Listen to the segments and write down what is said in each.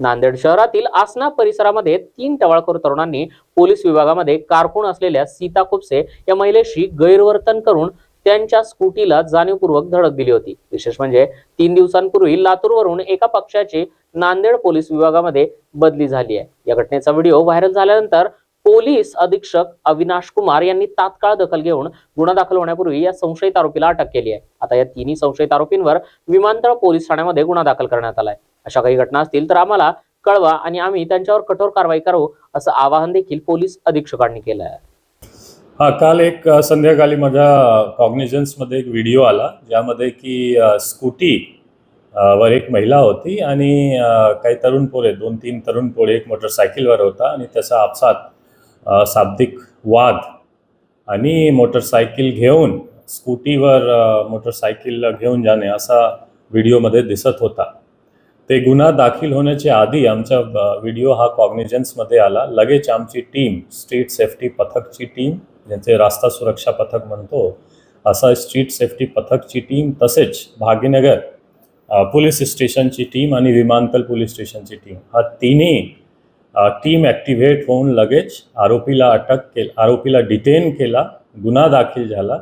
नांदेड शहरातील आसना परिसरामध्ये तीन टवाळखोर तरुणांनी पोलीस विभागामध्ये कारकून असलेल्या सीता खुपसे या महिलेशी गैरवर्तन करून त्यांच्या स्कूटीला जाणीवपूर्वक धडक दिली होती. विशेष म्हणजे तीन दिवसांपूर्वी लातूरवरून एका पक्षाची नांदेड पोलीस विभागामध्ये बदली झाली आहे. या घटनेचा व्हिडिओ व्हायरल झाल्यानंतर पोलीस अधीक्षक अविनाश कुमार यांनी तात्काळ दखल घेऊन गुन्हा दाखल होण्यापूर्वी या संशयित आरोपीला अटक केली आहे. आता या तिन्ही संशयित आरोपींवर विमानतळ पोलीस ठाण्यामध्ये गुन्हा दाखल करण्यात आलाय अशा काही घटना असतील तर आम्हाला कळवा आणि आम्ही त्यांच्यावर कठोर कारवाई करू असं आवाहन देखील पोलीस अधीक्षकांनी केलं आहे. हा काल एक संध्याकाळी माझ्या कॉग्निजन्समध्ये एक व्हिडिओ आला ज्यामध्ये की स्कूटी वर एक महिला होती आणि काही तरुण पोरे दोन तीन तरुण पोरे एक मोटरसायकलवर होता आणि त्याचा आपसात शाब्दिक वाद आणि मोटरसायकल घेऊन स्कूटीवर मोटरसायकल घेऊन जाणे असा व्हिडिओमध्ये दिसत होता. ते गुन्हा दाखल होण्याच्या आधी आमचा व्हिडिओ हा कॉग्निजन्समध्ये आला. लगेच आमची टीम स्ट्रीट सेफ्टी पथकची टीम ज्यांचे रास्ता सुरक्षा पथक म्हणतो असा स्ट्रीट सेफ्टी पथकची टीम तसेच भाग्यनगर पोलीस स्टेशनची टीम आणि विमानतळ पोलीस स्टेशनची टीम हा तिन्ही टीम ॲक्टिव्हेट होऊन लगेच आरोपीला अटक केल आरोपीला डिटेन केला गुन्हा दाखल झाला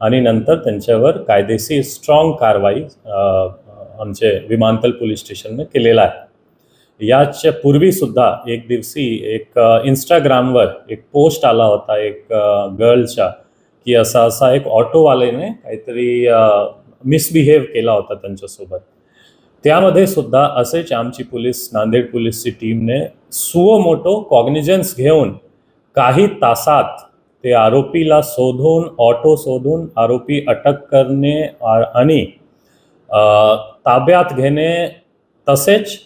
आणि नंतर त्यांच्यावर कायदेशीर स्ट्रॉंग कारवाई आमचे विमानतळ पोलीस स्टेशनने केलेला आहे. याच्या पूर्वीसुद्धा एक दिवशी एक इंस्टाग्रामवर एक पोस्ट आला होता एक गर्लचा की असा असा एक ऑटोवाल्याने काहीतरी मिसबिहेव केला होता त्यांच्यासोबत. त्यामध्ये सुद्धा असेच आमची पोलीस नांदेड पोलीसची टीमने सुओ मोटो कॉग्निजन्स घेऊन काही तासात ते आरोपीला शोधून ऑटो शोधून आरोपी अटक करणे आ- आणि ताब्यात घेणे तसेच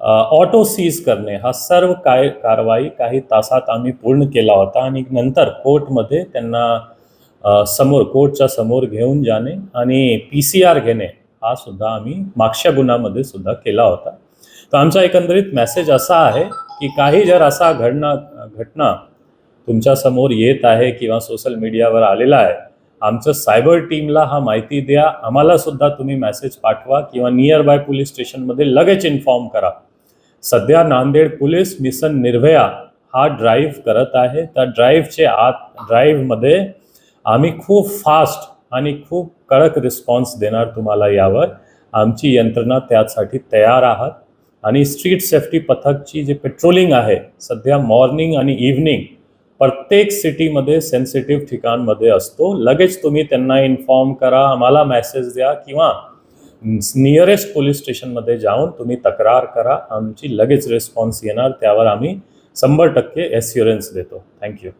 ऑटो सीज करणे हा सर्व काय कारवाई काही तासात आम्ही पूर्ण केला होता आणि नंतर कोर्टमध्ये त्यांना समोर कोर्टच्या समोर घेऊन जाणे आणि पी सी आर घेणे हा सुद्धा आम्ही मागच्या गुन्ह्यामध्ये सुद्धा केला होता. तर आमचा एकंदरीत मेसेज असा आहे की काही जर असा घडना घटना तुमच्यासमोर येत आहे किंवा सोशल मीडियावर आलेला आहे आमचं सायबर टीमला हा माहिती द्या. आम्हाला सुद्धा तुम्ही मेसेज पाठवा किंवा नियर बाय पोलीस स्टेशनमध्ये लगेच इन्फॉर्म करा. सध्या नांदेड पोलीस मिशन निर्भया हा ड्राईव्ह करत आहे. त्या ड्राईव्हचे आत ड्राईव्हमध्ये आम्ही खूप फास्ट आणि खूप कडक रिस्पॉन्स देणार तुम्हाला यावर. आमची यंत्रणा त्यासाठी तयार आहात. आणि स्ट्रीट सेफ्टी पथकची जी पेट्रोलिंग आहे सध्या मॉर्निंग आणि इव्हनिंग प्रत्येक सिटीमध्ये सेन्सिटिव्ह ठिकाणमध्ये असतो. लगेच तुम्ही त्यांना इन्फॉर्म करा आम्हाला मेसेज द्या किंवा नियरेस्ट पोलीस स्टेशनमध्ये जाऊन तुम्ही तक्रार करा. आमची लगेच रिस्पॉन्स येणार त्यावर आम्ही शंभर टक्के एस्युरन्स देतो. थँक्यू